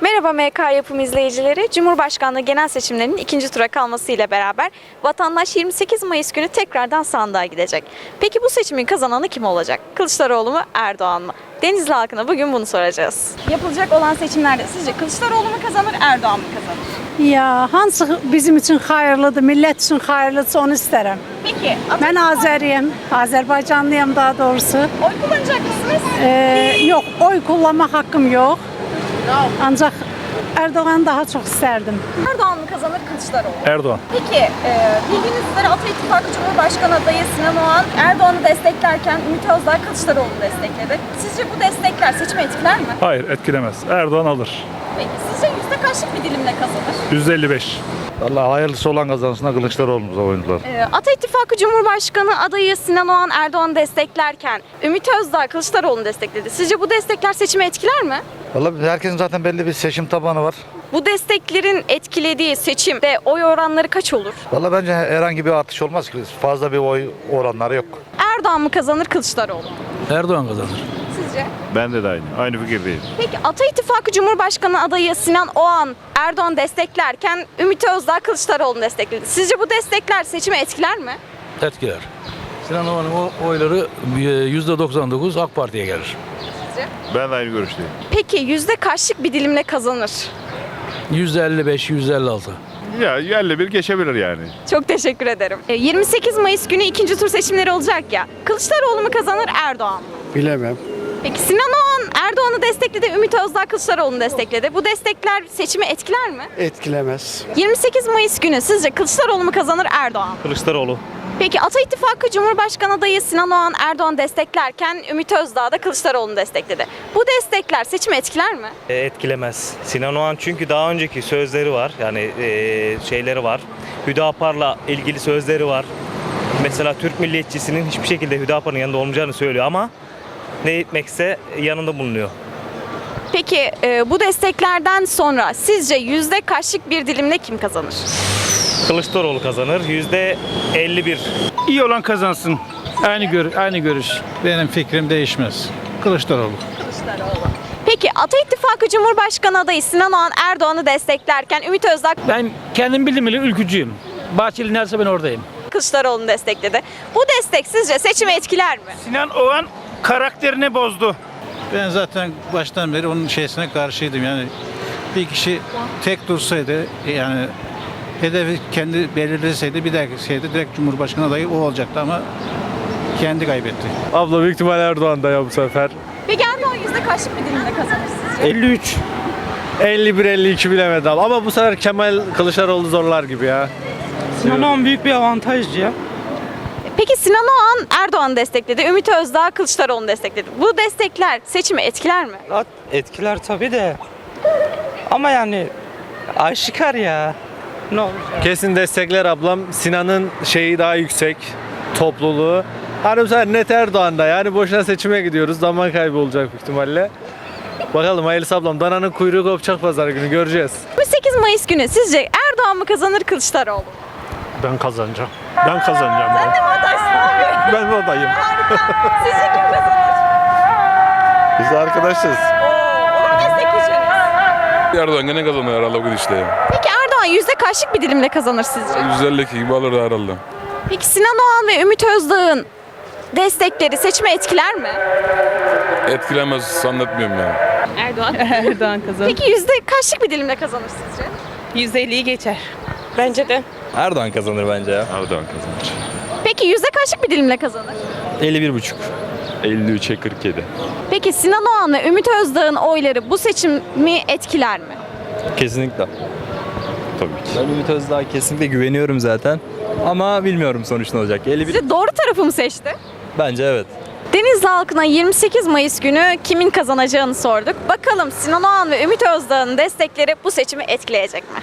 Merhaba MK Yapım izleyicileri. Cumhurbaşkanlığı genel seçimlerinin ikinci tura kalması ile beraber vatandaş 28 Mayıs günü tekrardan sandığa gidecek. Peki bu seçimin kazananı kim olacak? Kılıçdaroğlu mu, Erdoğan mı? Denizli halkına bugün bunu soracağız. Yapılacak olan seçimlerde sizce Kılıçdaroğlu mu kazanır, Erdoğan mı? Ya hansı bizim için hayırlıdır, millet için hayırlısı onu isterim. Peki, Ben Azeriyim, Azerbaycanlıyım daha doğrusu. oy kullanacak mısınız? Ee, yok, oy kullanma hakkım yok. Ancak Erdoğan daha çok isterdim. Erdoğan mı kazanır, Kılıçdaroğlu? Erdoğan. Peki, e, bildiğiniz üzere Ata İttifakı Cumhurbaşkanı adayı Sinan Oğan Erdoğan'ı desteklerken Ümit Özdağ Kılıçdaroğlu'nu destekledi. Sizce bu destekler seçimi etkiler mi? Hayır etkilemez. Erdoğan alır. Peki, sizce yüzde kaçlık bir dilimle kazanır? %55. Allah hayırlısı olan kazansın da Kılıçdaroğlu'na oyuncular. Ee, Ata İttifakı Cumhurbaşkanı adayı Sinan Oğan Erdoğan'ı desteklerken Ümit Özdağ Kılıçdaroğlu'nu destekledi. Sizce bu destekler seçimi etkiler mi? Valla herkesin zaten belli bir seçim tabanı var. Bu desteklerin etkilediği seçimde oy oranları kaç olur? Valla bence herhangi bir artış olmaz ki. Fazla bir oy oranları yok. Erdoğan mı kazanır Kılıçdaroğlu mu? Erdoğan kazanır. Sizce? Ben de aynı. Aynı fikirdeyim. Peki Ata İttifakı Cumhurbaşkanı adayı Sinan Oğan Erdoğan desteklerken Ümit Özdağ Kılıçdaroğlu'nu destekledi. Sizce bu destekler seçimi etkiler mi? etkiler. Sinan Oğan'ın o oyları %99 AK Parti'ye gelir. Ben de aynı görüşteyim. Peki yüzde kaçlık bir dilimle kazanır? %55, %56. Ya yerle bir geçebilir yani. Çok teşekkür ederim. E, 28 Mayıs günü ikinci tur seçimleri olacak ya. Kılıçdaroğlu mu kazanır Erdoğan mı? Bilemem. Peki Sinan Oğan Erdoğan'ı destekledi, Ümit Özdağ Kılıçdaroğlu'nu destekledi. Bu destekler seçimi etkiler mi? Etkilemez. 28 Mayıs günü sizce Kılıçdaroğlu mu kazanır Erdoğan mı? Kılıçdaroğlu. Peki Ata İttifakı Cumhurbaşkanı adayı Sinan Oğan Erdoğan desteklerken Ümit Özdağ da Kılıçdaroğlu'nu destekledi. Bu destekler seçimi etkiler mi? E, etkilemez. Sinan Oğan çünkü daha önceki sözleri var. Yani e, şeyleri var. Hüdapar'la ilgili sözleri var. Mesela Türk milliyetçisinin hiçbir şekilde Hüdapar'ın yanında olmayacağını söylüyor ama ne etmekse yanında bulunuyor. Peki e, bu desteklerden sonra sizce yüzde kaçlık bir dilimle kim kazanır? Kılıçdaroğlu kazanır. Yüzde 51. İyi olan kazansın. Aynı gör aynı görüş. Benim fikrim değişmez. Kılıçdaroğlu. Peki Ata İttifakı Cumhurbaşkanı adayı Sinan Oğan Erdoğan'ı desteklerken Ümit Özdağ Ben kendim bildim bile ülkücüyüm. Bahçeli nerede ben oradayım. Kılıçdaroğlu'nu destekledi. Bu destek sizce seçimi etkiler mi? Sinan Oğan karakterini bozdu. Ben zaten baştan beri onun şeysine karşıydım. Yani bir kişi tek dursaydı yani hedefi kendi belirleseydi bir dahaki şeyde direkt Cumhurbaşkanı adayı o olacaktı ama kendi kaybetti. Abla büyük ihtimal Erdoğan da ya bu sefer. Peki Erdoğan yüzde kaçlık bir dilimle kazanır sizce? 53. 51-52 bilemedim ama bu sefer Kemal Kılıçdaroğlu zorlar gibi ya. Sinan Oğan büyük bir avantajcı ya. Peki Sinan Oğan Erdoğan'ı destekledi, Ümit Özdağ Kılıçdaroğlu'nu destekledi. Bu destekler seçimi etkiler mi? Etkiler tabii de. Ama yani aşikar ya. Ne olacak? Kesin destekler ablam. Sinan'ın şeyi daha yüksek. Topluluğu. Hani bu sefer net Erdoğan'da yani boşuna seçime gidiyoruz. Zaman kaybı olacak büyük ihtimalle. Bakalım hayırlısı ablam. Dananın kuyruğu kopacak pazar günü göreceğiz. 28 Mayıs günü sizce Erdoğan mı kazanır Kılıçdaroğlu mu? Ben kazanacağım. Ben kazanacağım. Ben, Ne adayısın abi? ben adayım. Sizce kim kazanır? Biz arkadaşız. Oo, onu destekleyeceğiniz. Erdoğan gene kazanır herhalde bu gidişle ya. Peki Erdoğan yüzde kaçlık bir dilimle kazanır sizce? 152 gibi alır herhalde. Peki Sinan Oğan ve Ümit Özdağ'ın destekleri seçimi etkiler mi? Etkilemez zannetmiyorum yani. Erdoğan. Erdoğan kazanır. Peki yüzde kaçlık bir dilimle kazanır sizce? 150'yi geçer. Bence de. Erdoğan kazanır bence ya. Erdoğan kazanır. Peki yüzde kaçlık bir dilimle kazanır? 51,5. 53'e 47. Peki Sinan Oğan ve Ümit Özdağ'ın oyları bu seçimi etkiler mi? Kesinlikle. Tabii ki. Ben Ümit Özdağ'a kesinlikle güveniyorum zaten. Ama bilmiyorum sonuç ne olacak. 51 Sizce doğru tarafı mı seçti? bence evet. Denizli halkına 28 Mayıs günü kimin kazanacağını sorduk. Bakalım Sinan Oğan ve Ümit Özdağ'ın destekleri bu seçimi etkileyecek mi?